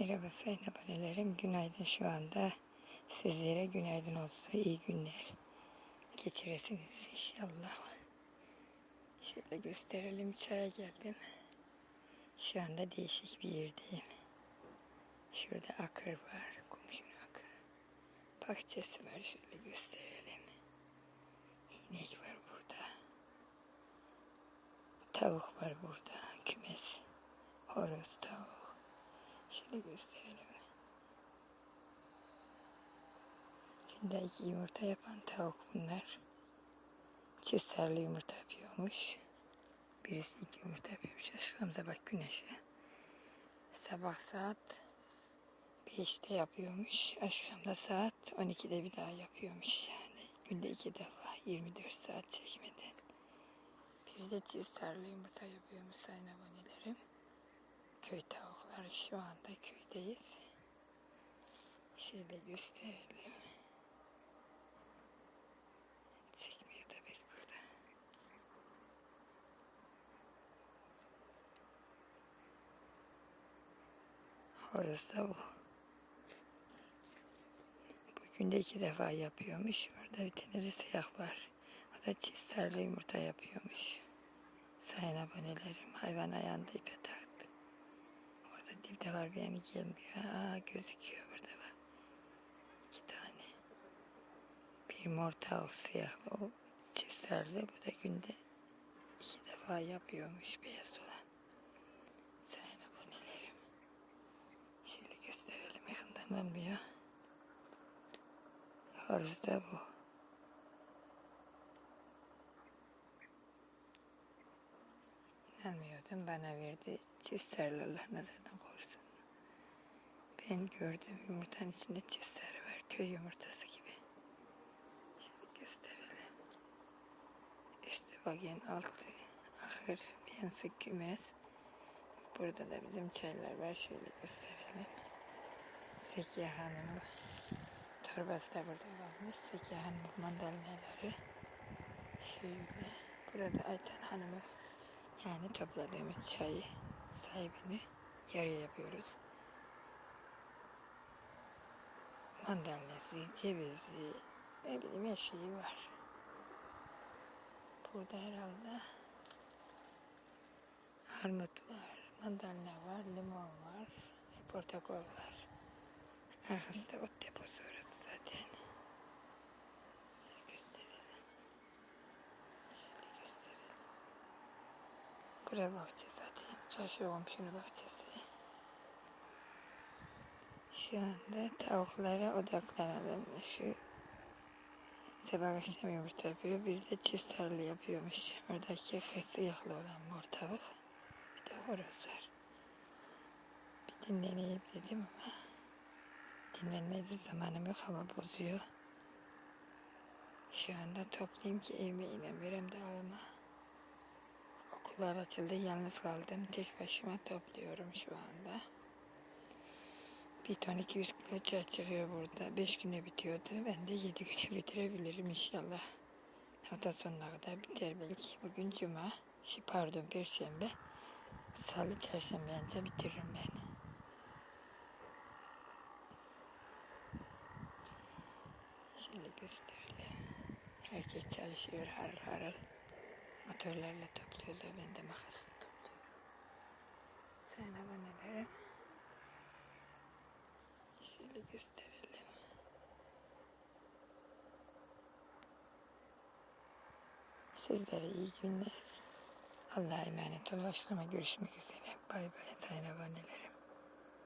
Merhaba sayın abonelerim. Günaydın şu anda. Sizlere günaydın olsun. iyi günler geçiresiniz inşallah. Şöyle gösterelim. Çaya geldim. Şu anda değişik bir yerdeyim. Şurada akır var. Komşunun akır. Bahçesi var. Şöyle gösterelim. İnek var burada. Tavuk var burada. Kümes. Horoz, tavuk. Şöyle gösterelim. Günde iki yumurta yapan tavuk bunlar. Sarılı yumurta yapıyormuş. Birisi iki yumurta yapıyormuş. Aşkım sabah güneşe. Sabah saat 5'te yapıyormuş. Akşam da saat 12'de bir daha yapıyormuş. Yani günde iki defa 24 saat çekmeden. Bir de çift sarılı yumurta yapıyormuş sayın abonelerim. Köy tavukları şu anda köydeyiz. Şöyle gösterelim. Çıkmıyor da pek burada. Horoz da bu. Bugün de iki defa yapıyormuş. Orada bir tane siyah var. O da çift sarılı yumurta yapıyormuş. Sayın abonelerim hayvan ayağında ipe taktı. Dipte var bir yani gelmiyor. Aa gözüküyor orada bak. İki tane. Bir mor tavuk siyah. O sarılı. Bu da günde iki defa yapıyormuş beyaz olan. Sayın abonelerim. Şöyle gösterelim yakından almıyor. Horoz da bu. İnanmıyordum bana verdi. Çift sarılı Allah nazardan Ben gördüm yumurtanın içinde çift sarı var. Köy yumurtası gibi. Şimdi gösterelim. İşte bakın altı ahır bir yansı kümes. Burada da bizim çaylar var. Şöyle gösterelim. Sekiye Hanım'ın torbası da burada kalmış. Sekiye Hanım'ın mandalinaları. Şöyle. Burada Ayten Hanım'ın yani topladığımız çayı sahibini yarıya yapıyoruz. Mandalinası, cevizi, ne bileyim her şeyi var. Burada herhalde armut var, mandalina var, limon var, portakal var. Arkası da ot deposu orası zaten. Gösterelim. Şöyle gösterelim. Bura bahçe zaten. Karşı komşunun bahçesi. Şu tavuklara odaklanalım. Şu akşam yumurta yapıyor. Bir de çift sarılı yapıyormuş. Oradaki kısıyıklı olan mor tavuk. Bir de horoz var. Bir dinleneyim dedim ama dinlenmeye de zamanım yok. Hava bozuyor. Şu anda toplayayım ki evime inem. Verem dağılıma. Okullar açıldı. Yalnız kaldım. Tek başıma topluyorum şu anda. Bir ton 200 kilo çay çıkıyor burada. 5 güne bitiyordu. Ben de 7 güne bitirebilirim inşallah. Hafta sonuna kadar biter belki. Bugün cuma. Şey, pardon perşembe. Salı çarşamba bitiririm ben. Şöyle gösterelim. Herkes çalışıyor harıl harıl. Motorlarla topluyorlar. Ben de makasla topluyorum. Sayın abonelerim. Gösterelim. Sizlere iyi günler. Allah'a emanet olun. Akşama görüşmek üzere. Bay bay sayın abonelerim.